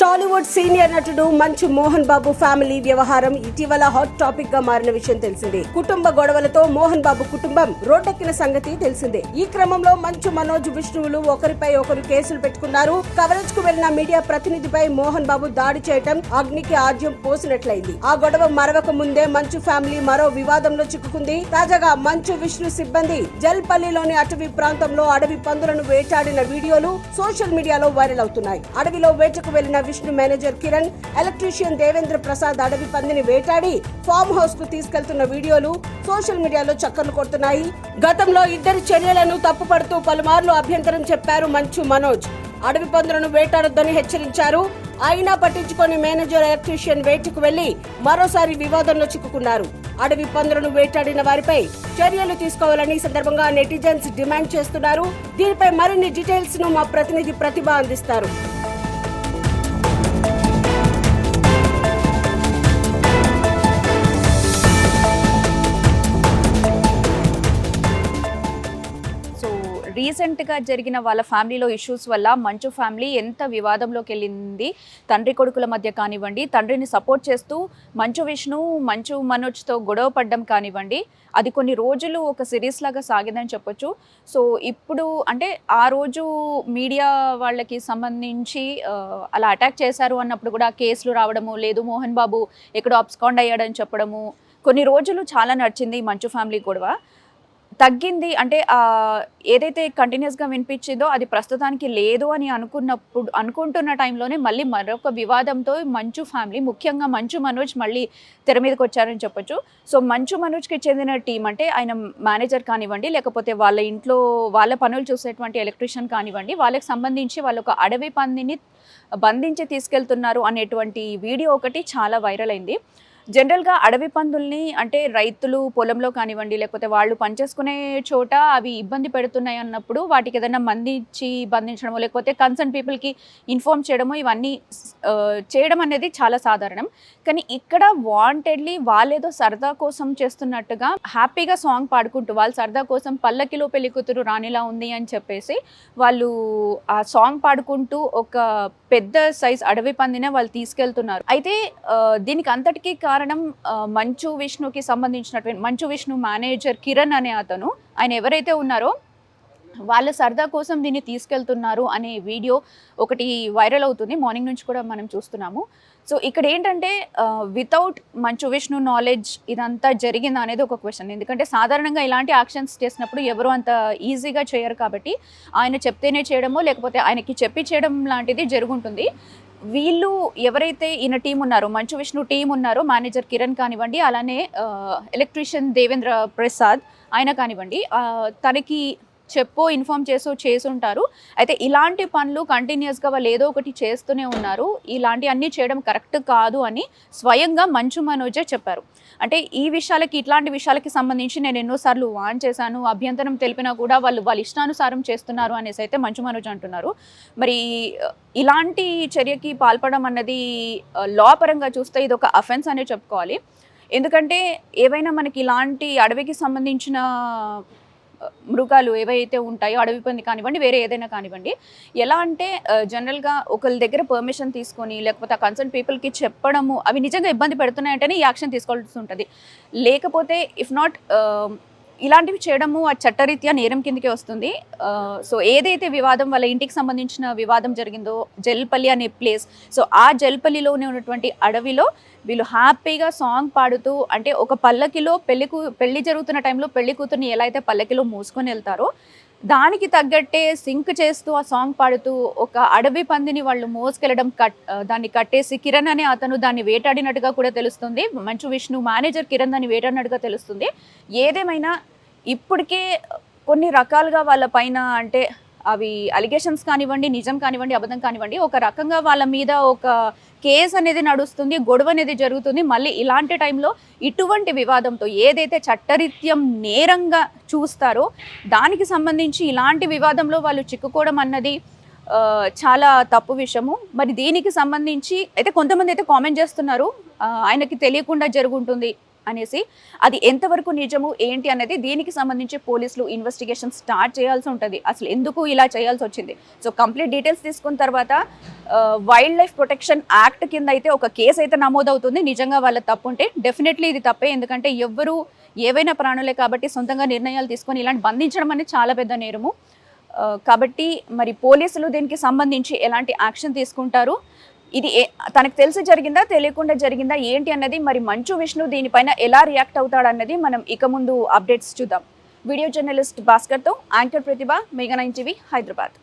Tollywood senior నటుడు మంచు Mohan Babu family వ్యవహారం ఇటీవల హాట్ టాపిక్గా మారిన విషయం తెలిసిందే. కుటుంబ గొడవలతో మోహన్ బాబు కుటుంబం రోడ్డెక్కిన సంగతి తెలిసిందే. ఈ క్రమంలో మంచు మనోజ్ విష్ణువులు ఒకరిపై ఒకరు కేసులు పెట్టుకున్నారు. కవరేజ్కు వెళ్ళిన మీడియా ప్రతినిధిపై మోహన్ బాబు దాడి చేయటం అగ్నికి ఆద్యం పోసినట్లయింది. ఆ గొడవ మరవక ముందే మంచు ఫ్యామిలీ మరో వివాదంలో చిక్కుకుంది. తాజాగా మంచు విష్ణు సిబ్బంది జల్పల్లిలోని అటవీ ప్రాంతంలో అడవి పందులను వేటాడిన వీడియోలు సోషల్ మీడియాలో వైరల్ అవుతున్నాయి. అడవిలో వేటకు వెళ్ళిన విష్ణు మేనేజర్ కిరణ్ ఎలక్ట్రీషియన్ దేవేంద్ర ప్రసాద్ అడవి పందిని వేటాడి ఫామ్ హౌస్కు తీసుకెళ్తున్న వీడియోలు సోషల్ మీడియాలో చక్కర్లు కొడుతున్నాయి. గతంలో ఇద్దరి చర్యలను తప్పుపడుతూ పలుమార్లు అభ్యంతరం చెప్పారు మంచు మనోజ్. అడవి పందులను వేటాడొద్దని హెచ్చరించారు. అయినా పట్టించుకొని మేనేజర్ ఎలక్ట్రీషియన్ వేటకు వెళ్ళి మరోసారి వివాదంలో చిక్కుకున్నారు. అడవి పందులను వేటాడిన వారిపై చర్యలు తీసుకోవాలని సందర్భంగా నెటిజన్స్ డిమాండ్ చేస్తున్నారు. దీనిపై మరిన్ని డీటెయిల్స్ను మా ప్రతినిధి ప్రతిభ అందిస్తారు. రీసెంట్గా జరిగిన వాళ్ళ ఫ్యామిలీలో ఇష్యూస్ వల్ల మంచు ఫ్యామిలీ ఎంత వివాదంలోకి వెళ్ళింది? తండ్రి కొడుకుల మధ్య కానివ్వండి తండ్రిని సపోర్ట్ చేస్తూ మంచు విష్ణు మంచు మనోజ్తో గొడవ పడ్డం కానివ్వండి అది కొన్ని రోజులు ఒక సిరీస్ లాగా సాగిందని చెప్పొచ్చు. సో ఇప్పుడు అంటే ఆ రోజు మీడియా వాళ్ళకి సంబంధించి అలా అటాక్ చేశారు అన్నప్పుడు కూడా కేసులు రావడము లేదు మోహన్ బాబు ఎక్కడో అబ్స్కాండ్ అయ్యాడని చెప్పడము కొన్ని రోజులు చాలా నడిచింది మంచు ఫ్యామిలీ గొడవ. తగ్గింది. అంటే ఏదైతే కంటిన్యూస్గా వినిపించిందో అది ప్రస్తుతానికి లేదు అని అనుకున్నప్పుడు అనుకుంటున్న టైంలోనే మళ్ళీ మరొక వివాదంతో మంచు ఫ్యామిలీ ముఖ్యంగా మంచు మనోజ్ మళ్ళీ తెర మీదకి వచ్చారని చెప్పొచ్చు. సో మంచు మనోజ్కి చెందిన టీం అంటే ఆయన మేనేజర్ కానివ్వండి లేకపోతే వాళ్ళ ఇంట్లో వాళ్ళ పనులు చూసేటువంటి ఎలక్ట్రీషియన్ కానివ్వండి వాళ్ళకి సంబంధించి వాళ్ళు ఒక అడవి పందిని బంధించి తీసుకెళ్తున్నారు అనేటువంటి వీడియో ఒకటి చాలా వైరల్ అయింది. జనరల్గా అడవి పందుల్ని అంటే రైతులు పొలంలో కానివ్వండి లేకపోతే వాళ్ళు పనిచేసుకునే చోట అవి ఇబ్బంది పెడుతున్నాయి అన్నప్పుడు వాటికి ఏదైనా మందించి బంధించడమో లేకపోతే కన్సర్న్ పీపుల్కి ఇన్ఫార్మ్ చేయడమో ఇవన్నీ చేయడం అనేది చాలా సాధారణం. కానీ ఇక్కడ వాంటెడ్లీ వాళ్ళేదో సరదా కోసం చేస్తున్నట్టుగా హ్యాపీగా సాంగ్ పాడుకుంటూ వాళ్ళు సరదా కోసం పల్లకిలో పెళ్ళి కూతురు రాణిలా ఉంది అని చెప్పేసి వాళ్ళు ఆ సాంగ్ పాడుకుంటూ ఒక పెద్ద సైజ్ అడవి పందినే వాళ్ళు తీసుకెళ్తున్నారు. అయితే దీనికి అంతటికీ కారణం కారణం మంచు విష్ణుకి సంబంధించినటువంటి మంచు విష్ణు మేనేజర్ కిరణ్ అనే అతను. ఆయన ఎవరైతే ఉన్నారో వాళ్ళ సరదా కోసం దీన్ని తీసుకెళ్తున్నారు అనే వీడియో ఒకటి వైరల్ అవుతుంది. మార్నింగ్ నుంచి కూడా మనం చూస్తున్నాము. సో ఇక్కడ ఏంటంటే వితౌట్ మంచు విష్ణు నాలెడ్జ్ ఇదంతా జరిగిందా అనేది ఒక క్వశ్చన్ ఎందుకంటే సాధారణంగా ఇలాంటి యాక్షన్స్ చేసినప్పుడు ఎవరు అంత ఈజీగా చేయరు కాబట్టి ఆయన చెప్తేనే చేయడమో లేకపోతే ఆయనకి చెప్పి చేయడం లాంటిది జరుగుంటుంది. వీళ్ళు ఎవరైతే ఈయన టీం ఉన్నారో మంచు విష్ణు టీం ఉన్నారో మేనేజర్ కిరణ్ కానివ్వండి అలానే ఎలక్ట్రీషియన్ దేవేంద్ర ప్రసాద్ ఆయన కానివ్వండి తనకి చెప్పో ఇన్ఫామ్ చేసో చేసుంటారు. అయితే ఇలాంటి పనులు కంటిన్యూస్గా వాళ్ళు ఏదో ఒకటి చేస్తూనే ఉన్నారు. ఇలాంటి అన్నీ చేయడం కరెక్ట్ కాదు అని స్వయంగా మంచు మనోజే చెప్పారు. అంటే ఈ విషయాలకి ఇట్లాంటి విషయాలకి సంబంధించి నేను ఎన్నోసార్లు వాన్ చేశాను అభ్యంతరం తెలిపినా కూడా వాళ్ళు వాళ్ళ ఇష్టానుసారం చేస్తున్నారు అనేసి అయితే మంచు మనోజ్ అంటున్నారు. మరి ఇలాంటి చర్యకి పాల్పడడం అన్నది లా పరంగా చూస్తే ఇది ఒక అఫెన్స్ అనే చెప్పుకోవాలి. ఎందుకంటే ఏవైనా మనకి ఇలాంటి అడవికి సంబంధించిన మృగాలు ఏవైతే ఉంటాయో అడవి పంది కానివ్వండి వేరే ఏదైనా కానివ్వండి ఎలా అంటే జనరల్గా ఒకరి దగ్గర పర్మిషన్ తీసుకొని లేకపోతే ఆ కన్సర్న్ పీపుల్కి చెప్పడము అవి నిజంగా ఇబ్బంది పెడుతున్నాయంటేనే ఈ యాక్షన్ తీసుకోవాల్సి ఉంటుంది. లేకపోతే ఇఫ్ నాట్ ఇలాంటివి చేయడము ఆ చట్టరీత్యా నేరం కిందకే వస్తుంది. సో ఏదైతే వివాదం వాళ్ళ ఇంటికి సంబంధించిన వివాదం జరిగిందో జల్పల్లి అనే ప్లేస్ సో ఆ జల్పల్లిలోనే ఉన్నటువంటి అడవిలో వీళ్ళు హ్యాపీగా సాంగ్ పాడుతూ అంటే ఒక పల్లకిలో పెళ్ళి కూ పెళ్ళి జరుగుతున్న టైంలో పెళ్ళి కూతుర్ని ఎలా అయితే పల్లకిలో మూసుకొని వెళ్తారో దానికి తగ్గట్టే సింక్ చేస్తూ ఆ సాంగ్ పాడుతూ ఒక అడవి పందిని వాళ్ళు మోసుకెళ్ళడం కట్ దాన్ని కట్టేసి కిరణ్ అనే అతను దాన్ని వేటాడినట్టుగా కూడా తెలుస్తుంది. మంచు విష్ణు మేనేజర్ కిరణ్ దాన్ని వేటాడినట్టుగా తెలుస్తుంది. ఏదేమైనా ఇప్పటికే కొన్ని రకాలుగా వాళ్ళ పైన అంటే అవి అలిగేషన్స్ కానివ్వండి నిజం కానివ్వండి అబద్ధం కానివ్వండి ఒక రకంగా వాళ్ళ మీద ఒక కేసు అనేది నడుస్తుంది గొడవ అనేది జరుగుతుంది. మళ్ళీ ఇలాంటి టైంలో ఇటువంటి వివాదంతో ఏదైతే చట్టరీత్యం నేరంగా చూస్తారో దానికి సంబంధించి ఇలాంటి వివాదంలో వాళ్ళు చిక్కుకోవడం అన్నది చాలా తప్పు విషయము. మరి దీనికి సంబంధించి అయితే కొంతమంది అయితే కామెంట్ చేస్తున్నారు ఆయనకి తెలియకుండా జరుగుంటుంది అనేసి. అది ఎంతవరకు నిజము ఏంటి అనేది దీనికి సంబంధించి పోలీసులు ఇన్వెస్టిగేషన్ స్టార్ట్ చేయాల్సి ఉంటుంది. అసలు ఎందుకు ఇలా చేయాల్సి వచ్చింది? సో కంప్లీట్ డీటెయిల్స్ తీసుకున్న తర్వాత వైల్డ్ లైఫ్ ప్రొటెక్షన్ యాక్ట్ కింద అయితే ఒక కేసు అయితే నమోదవుతుంది. నిజంగా వాళ్ళ తప్పు ఉంటే డెఫినెట్లీ ఇది తప్పే. ఎందుకంటే ఎవ్వరూ ఏవైనా ప్రాణులే కాబట్టి సొంతంగా నిర్ణయాలు తీసుకొని ఇలాంటి బంధించడం అనేది చాలా పెద్ద నేరము. కాబట్టి మరి పోలీసులు దీనికి సంబంధించి ఎలాంటి యాక్షన్ తీసుకుంటారు? ఇది తనకు తెలిసి జరిగిందా? తెలియకుండా జరిగిందా? ఏంటి అన్నది మరి మంచు విష్ణు దీనిపైన ఎలా రియాక్ట్ అవుతాడన్నది మనం ఇక ముందు అప్డేట్స్ చూద్దాం. Video journalist భాస్కర్తో anchor Pratibha mega TV Hyderabad.